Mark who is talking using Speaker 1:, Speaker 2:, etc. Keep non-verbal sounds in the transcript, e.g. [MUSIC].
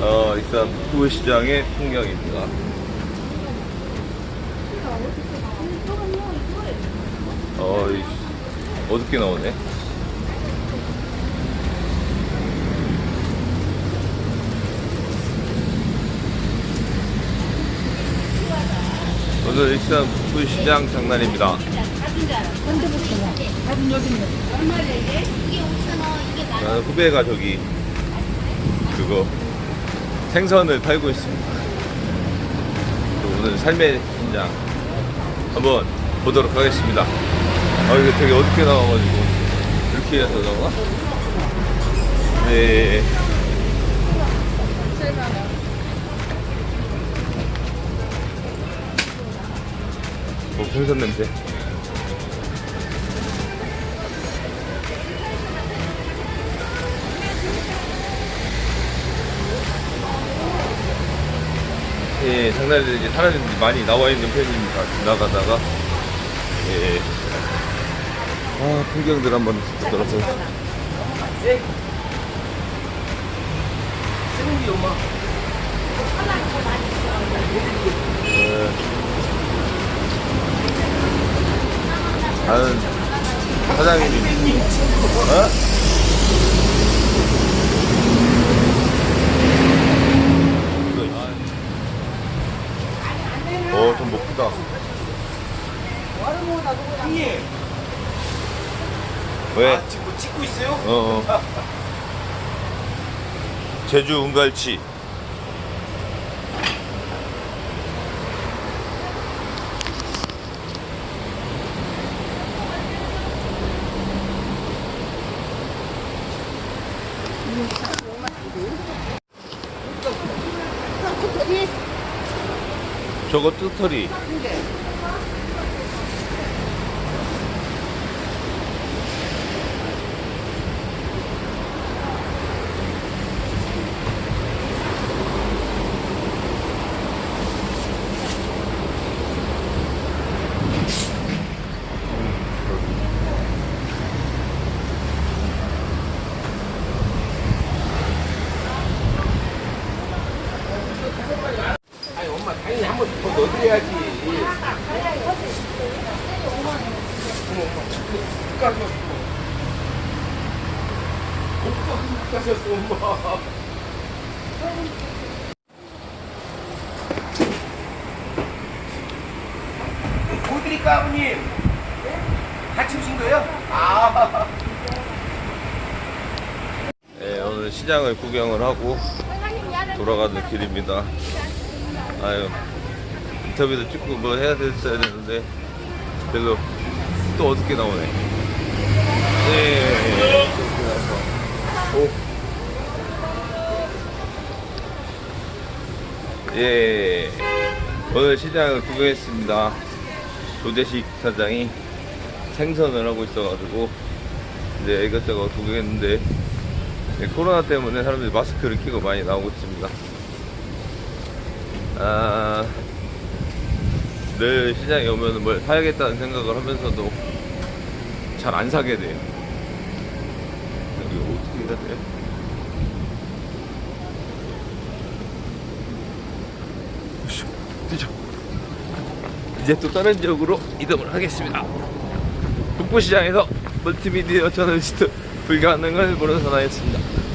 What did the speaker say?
Speaker 1: 어, 일단 북부 시장의 풍경입니다. 어, 이 어둡게 나오네. 오늘 일산 북부시장 장난입니다. 나는 후배가 저기 그거 생선을 팔고 있습니다. 또 오늘 삶의 현장 한번 보도록 하겠습니다. 아 이거 되게 어둡게 나와가지고 이렇게 해서 나와? 네. 생선 냄새. 예, 장난이 이제 사람들이 많이 나와 있는 편입니다. 지나가다가 예. 아, 풍경들 한번 보도록 하겠습니다. 예. 나는 사장님이 어? 어, 좀 먹다.
Speaker 2: 형님,
Speaker 1: 왜?
Speaker 2: 아, 지금 뭐 찍고 있어요?
Speaker 1: 어. 어. [LAUGHS] 제주 은갈치. 저거 뚜터리.
Speaker 2: 한 번 더 넣어드려야지. 가셨어. 엄마. 드릴까, 아버님? 같이 오신 거예요? 아.
Speaker 1: 네, 오늘 시장을 구경을 하고 돌아가는 길입니다. 아유, 인터뷰도 찍고 뭐 해야 됐어야 되는데, 별로 또 어둡게 나오네. 네. 오. 예. 오늘 시장을 구경했습니다. 조대식 사장이 생선을 하고 있어가지고, 이제 이것저것 구경했는데, 네, 코로나 때문에 사람들이 마스크를 끼고 많이 나오고 있습니다. 아, 늘 시장에 오면 뭘 사야겠다는 생각을 하면서도 잘 안 사게 돼요. 여기 어떻게 해야 돼요? 뛰죠. 이제 또 다른 지역으로 이동을 하겠습니다. 북부시장에서 멀티미디어 저널리스트 불가능을 보러 전화했습니다.